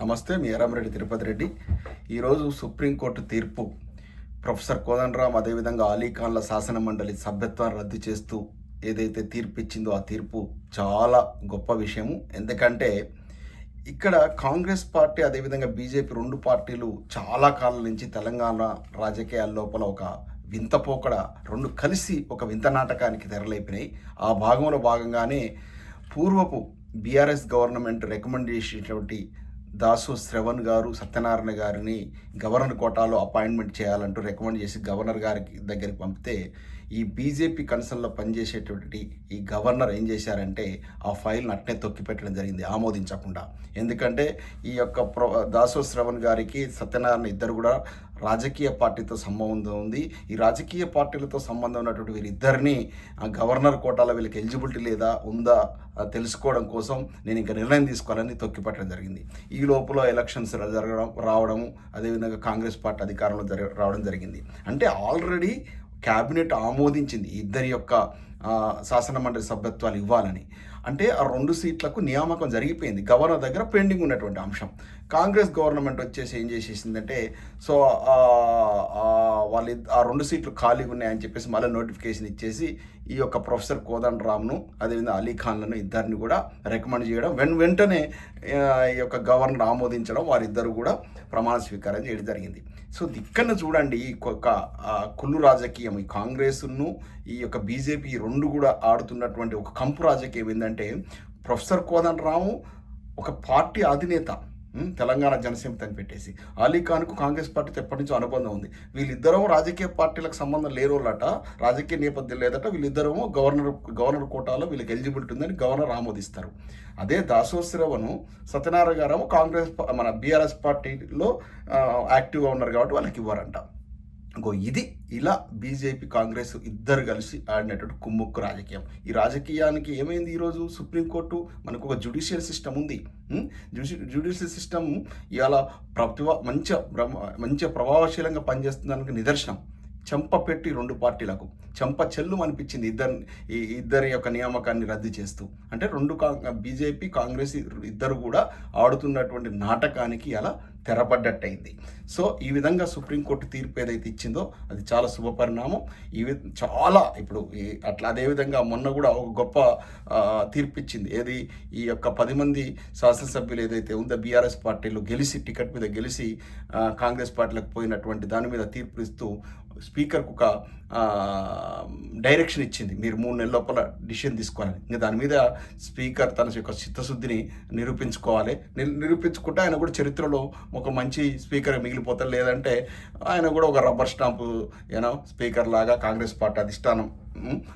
నమస్తే మీ ఎర్రమరెడ్డి తిరుపతి రెడ్డి. ఈరోజు సుప్రీంకోర్టు తీర్పు. ప్రొఫెసర్ కోదండరామ్ అదేవిధంగా అలీఖాన్ల శాసన మండలి సభ్యత్వాన్ని రద్దు చేస్తూ ఏదైతే తీర్పు ఇచ్చిందో ఆ తీర్పు చాలా గొప్ప విషయము. ఎందుకంటే ఇక్కడ కాంగ్రెస్ పార్టీ అదేవిధంగా బీజేపీ రెండు పార్టీలు చాలా కాలం నుంచి తెలంగాణ రాజకీయాల లోపల ఒక వింత పోకడ రెండు కలిసి ఒక వింత నాటకానికి తెరలేపినాయి. ఆ భాగంలో భాగంగానే పూర్వపు బీఆర్ఎస్ గవర్నమెంట్ రికమెండ్ చేసినటువంటి దాసు శ్రవణ్ గారు సత్యనారాయణ గారిని గవర్నర్ కోటాలో అపాయింట్మెంట్ చేయాలంటూ రికమెండ్ చేసి గవర్నర్ గారికి దగ్గరికి పంపితే ఈ బీజేపీ కన్సర్న్లో పనిచేసేటువంటి ఈ గవర్నర్ ఏం చేశారంటే ఆ ఫైల్ని అట్నే తొక్కిపెట్టడం జరిగింది ఆమోదించకుండా. ఎందుకంటే ఈ యొక్క ప్రో దాసో శ్రవణ్ గారికి సత్యనారాయణ ఇద్దరు కూడా రాజకీయ పార్టీతో సంబంధం ఉంది. ఈ రాజకీయ పార్టీలతో సంబంధం ఉన్నటువంటి వీరిద్దరిని ఆ గవర్నర్ కోటాలో వీళ్ళకి ఎలిజిబిలిటీ లేదా ఉందా తెలుసుకోవడం కోసం నేను ఇంకా నిర్ణయం తీసుకోవాలని తొక్కిపట్టడం జరిగింది. ఈ లోపల ఎలక్షన్స్ జరగడం రావడం అదేవిధంగా కాంగ్రెస్ పార్టీ అధికారంలో జరగ రావడం జరిగింది. అంటే ఆల్రెడీ క్యాబినెట్ ఆమోదించింది ఇద్దరి యొక్క శాసనమండలి సభ్యత్వాలు ఇవ్వాలని. అంటే ఆ రెండు సీట్లకు నియామకం జరిగిపోయింది. గవర్నర్ దగ్గర పెండింగ్ ఉన్నటువంటి అంశం. కాంగ్రెస్ గవర్నమెంట్ వచ్చేసి ఏం చేసేసిందంటే సో వాళ్ళ ఆ రెండు సీట్లు ఖాళీగా ఉన్నాయని చెప్పేసి మళ్ళీ నోటిఫికేషన్ ఇచ్చేసి ఈ యొక్క ప్రొఫెసర్ కోదండ రామ్ను అదేవిధంగా అలీ ఖాన్లను ఇద్దరిని కూడా రికమెండ్ చేయడం వెన్ వెంటనే ఈ యొక్క గవర్నర్ ఆమోదించడం వారిద్దరు కూడా ప్రమాణ స్వీకారం చేయడం జరిగింది. సో ఇక్కడ చూడండి ఈ యొక్క కుళ్ళు రాజకీయం ఈ కాంగ్రెస్ను ఈ యొక్క బీజేపీ రెండు కూడా ఆడుతున్నటువంటి ఒక కంపు రాజకీయం ఏంటంటే ప్రొఫెసర్ కోదండరాము ఒక పార్టీ అధినేత తెలంగాణ జనసమితి అని పెట్టేసి. అలీ ఖాన్కు కాంగ్రెస్ పార్టీతో ఎప్పటి నుంచో అనుబంధం ఉంది. వీళ్ళిద్దరూ రాజకీయ పార్టీలకు సంబంధం లేరోళ్ళట. రాజకీయ నేపథ్యం లేదట. వీళ్ళిద్దరము గవర్నర్ గవర్నర్ కోటాలో వీళ్ళకి ఎలిజిబిలిటీ ఉందని గవర్నర్ ఆమోదిస్తారు. అదే దాసోశ్రవను సత్యనారాయణ గారు కాంగ్రెస్ మన బీఆర్ఎస్ పార్టీలో యాక్టివ్గా ఉన్నారు కాబట్టి వాళ్ళకి ఇవ్వరంట. ఇంకో ఇది ఇలా బీజేపీ కాంగ్రెస్ ఇద్దరు కలిసి ఆడినటువంటి కుమ్ముక్కు రాజకీయం. ఈ రాజకీయానికి ఏమైంది ఈరోజు సుప్రీంకోర్టు? మనకు ఒక జుడిషియల్ సిస్టమ్ ఉంది. జుడిషియల్ సిస్టమ్ ఇవాళ ప్రభుత్వ మంచి మంచి ప్రభావశీలంగా పనిచేస్తుందానికి నిదర్శనం. చెంప పెట్టి రెండు పార్టీలకు చెంప చెల్లు అనిపించింది ఇద్దరు ఈ ఇద్దరి యొక్క నియామకాన్ని రద్దు చేస్తూ. అంటే రెండు కా బీజేపీ కాంగ్రెస్ ఇద్దరు కూడా ఆడుతున్నటువంటి నాటకానికి అలా తెరపడ్డట్టయింది. సో ఈ విధంగా సుప్రీంకోర్టు తీర్పు ఏదైతే ఇచ్చిందో అది చాలా శుభపరిణామం ఈ వి- చాలా ఇప్పుడు ఈ- అట్లా అదేవిధంగా మొన్న కూడా ఒక గొప్ప తీర్పు ఇచ్చింది ఏది? ఈ యొక్క పది మంది శాసనసభ్యులు ఏదైతే ఉందో బీఆర్ఎస్ పార్టీలో గెలిచి టికెట్ మీద గెలిచి కాంగ్రెస్ పార్టీలకు పోయినటువంటి దాని మీద తీర్పు ఇస్తూ స్పీకర్కు ఒక డైరెక్షన్ ఇచ్చింది. మీరు మూడు నెలల లోపల డిసిషన్ తీసుకోవాలని. ఇంకా దాని మీద స్పీకర్ తన యొక్క చిత్తశుద్ధిని నిరూపించుకోవాలి. నిరూపించుకుంటే ఆయన కూడా చరిత్రలో ఒక మంచి స్పీకర్ మిగిలిపోతారు లేదంటే ఆయన కూడా ఒక రబ్బర్ స్టాంపు ఏనో స్పీకర్ లాగా కాంగ్రెస్ పార్టీ అధిష్టానం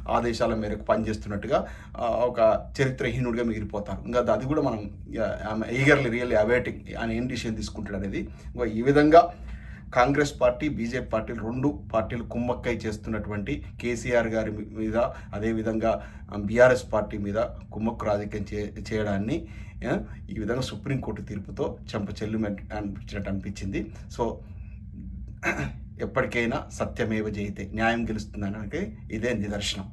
ఆదేశాల మేరకు పనిచేస్తున్నట్టుగా ఒక చరిత్రహీనుడిగా మిగిలిపోతారు. ఇంకా అది కూడా మనం ఈగర్లీ రియల్లీ అవేటింగ్ ఆయన ఏం డిసిషన్ తీసుకుంటాడు అనేది ఇంకా ఈ విధంగా కాంగ్రెస్ పార్టీ బీజేపీ పార్టీలు రెండు పార్టీలు కుమ్మక్కై చేస్తున్నటువంటి కేసీఆర్ గారి మీద అదేవిధంగా బీఆర్ఎస్ పార్టీ మీద కుమ్మక్కు రాజకీయం చే చేయడాన్ని ఈ విధంగా సుప్రీంకోర్టు తీర్పుతో చెంప చెల్లు అనిపించినట్టు అనిపించింది. సో ఎప్పటికైనా సత్యమేవ జయితే న్యాయం గెలుస్తుందనడానికి ఇదే నిదర్శనం.